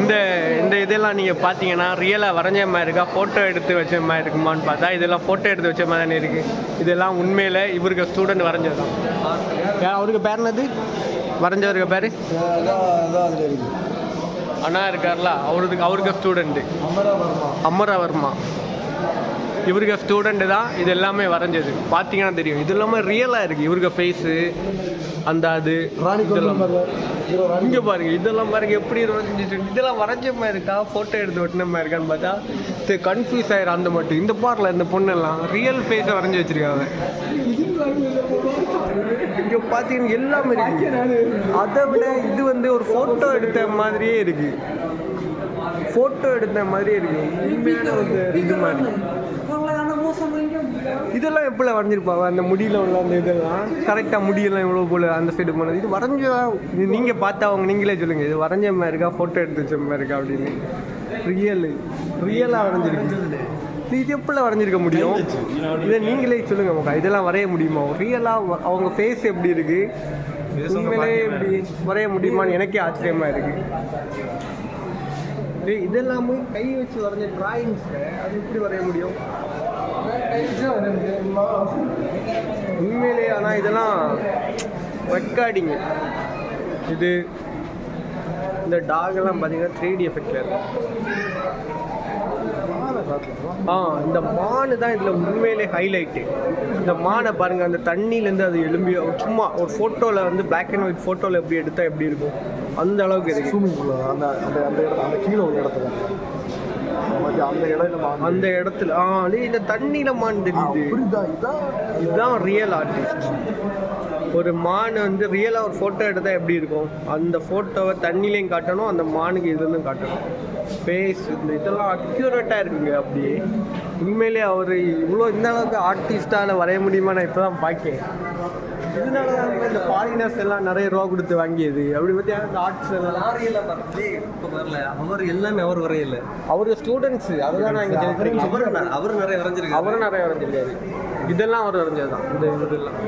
இந்த இந்த இதெல்லாம் நீங்கள் பார்த்தீங்கன்னா ரியலாக வரைஞ்ச மாதிரி இருக்கா? ஃபோட்டோ எடுத்து வச்ச மாதிரி இருக்குமான்னு பார்த்தா இதெல்லாம் ஃபோட்டோ எடுத்து வச்ச மாதிரி தானே இருக்குது இதெல்லாம் உண்மையில் இவருக்கு ஸ்டூடெண்ட் வரைஞ்சது தான். அவருக்கு பேர் என்னது? வரைஞ்சவருக்கு பேர்? அண்ணா இருக்கார்ல அவருக்கு அவருக்கு ஸ்டூடெண்ட்டு அமரவர்மா. அமரவர்மா. இவருக்கு ஸ்டூடெண்ட் தான் இது எல்லாமே வரைஞ்சது. பார்த்தீங்கன்னா தெரியும். இது எல்லாமே ரியலாக இருக்குது இவருக்கு ஃபேஸு அந்த அது இதெல்லாம் இங்கே பாருங்க இதெல்லாம் பாருங்க எப்படி இதெல்லாம் வரைஞ்ச மாதிரி இருக்கா? ஃபோட்டோ எடுத்து வெட்டின மாதிரி இருக்கான்னு பார்த்தா கன்ஃபியூஸ் ஆயிரும் அந்த மட்டும். இந்த பார்ல இந்த பொண்ணெல்லாம் ரியல் ஃபேஸை வரைஞ்சி வச்சிருக்காங்க. இங்கே பார்த்தீங்கன்னா எல்லாமே இருக்கு. அதை விட இது வந்து ஒரு ஃபோட்டோ எடுத்த மாதிரியே இருக்கு. ஃபோட்டோ எடுத்த மாதிரியே இருக்கு. உண்மையான ஒரு இது மாதிரி. இதெல்லாம் எப்படி வரைஞ்சிருப்பாங்க? அந்த முடியில உள்ள அந்த இதெல்லாம்? கரெக்டாக முடியெல்லாம் இவ்வளோ போல அந்த சைடு போனது? இது வரைஞ்சதா இது நீங்கள் பார்த்தா அவங்க நீங்களே சொல்லுங்கள் இது வரைஞ்ச மாதிரி இருக்கா? ஃபோட்டோ எடுத்து வச்ச மாதிரி இருக்கா அப்படின்னு. ரியல் ரியலாக வரைஞ்சிருக்கு. இது இது எப்படி வரைஞ்சிருக்க முடியும்? இதை நீங்களே சொல்லுங்க மக்கா. இதெல்லாம் வரைய முடியுமா? ரியலாக அவங்க ஃபேஸ் எப்படி இருக்கு? உண்மையிலே எப்படி வரைய முடியுமான்னு எனக்கே ஆச்சரியமா இருக்கு. டேய், இதெல்லாமே கை வச்சு வரைஞ்ச டிராயிங்ஸ் அது எப்படி வரைய முடியும்? உண்மையிலே ஆனால் இதெல்லாம் ரெக்கார்டிங் இது இந்த டாக் எல்லாம் பார்த்தீங்கன்னா த்ரீ டி எஃபெக்டில் இருக்கும் ஆ இந்த மானு தான் இதில் உண்மையிலே ஹைலைட்டு இந்த மானை பாருங்கள் அந்த தண்ணியிலேருந்து அது எலும்பி சும்மா ஒரு ஃபோட்டோவில் வந்து பிளாக் அண்ட் ஒயிட் ஃபோட்டோவில் எப்படி எடுத்தால் எப்படி இருக்கும்? அந்த அளவுக்கு இருக்கு. ஸ்விம்மிங் பூல் அந்த அந்த அந்த கீழே ஒரு இடத்துல. அந்த இடத்துல ஆ இந்த தண்ணியில மான் தெரியுது இதுதான் ரியல் ஆர்டிஸ்ட் ஒரு மான் வந்து ரியலாக ஒரு ஃபோட்டோ எடுத்தால் எப்படி இருக்கும்? அந்த ஃபோட்டோவை தண்ணிலையும் காட்டணும் அந்த மானுக்கு இதுலேயும் காட்டணும். ஃபேஸ் இந்த இதெல்லாம் அக்யூரேட்டாக இருக்குங்க அப்படியே. உண்மையிலே அவர் இவ்வளோ இந்த அளவுக்கு ஆர்டிஸ்டால் வரைய முடியுமா நான் இப்போ தான் பார்க்கேன் இதனால தான் இந்த ஃபாரினர்ஸ் எல்லாம் நிறைய ரூபா கொடுத்து வாங்கியது. அப்படி பற்றி அந்த ஆர்ட்ஸ் எல்லாம் இப்போ வரல அவர் எல்லாமே அவர் வரையல. அவர் ஸ்டூடெண்ட்ஸ் அதுதான் நான் இங்கே அவர் அவர் நிறைய வரைஞ்சிருக்காரு. அவரும் நிறைய வரைஞ்சிருக்காரு. இதெல்லாம் அவர் வரைஞ்சது தான் இந்த இதெல்லாம்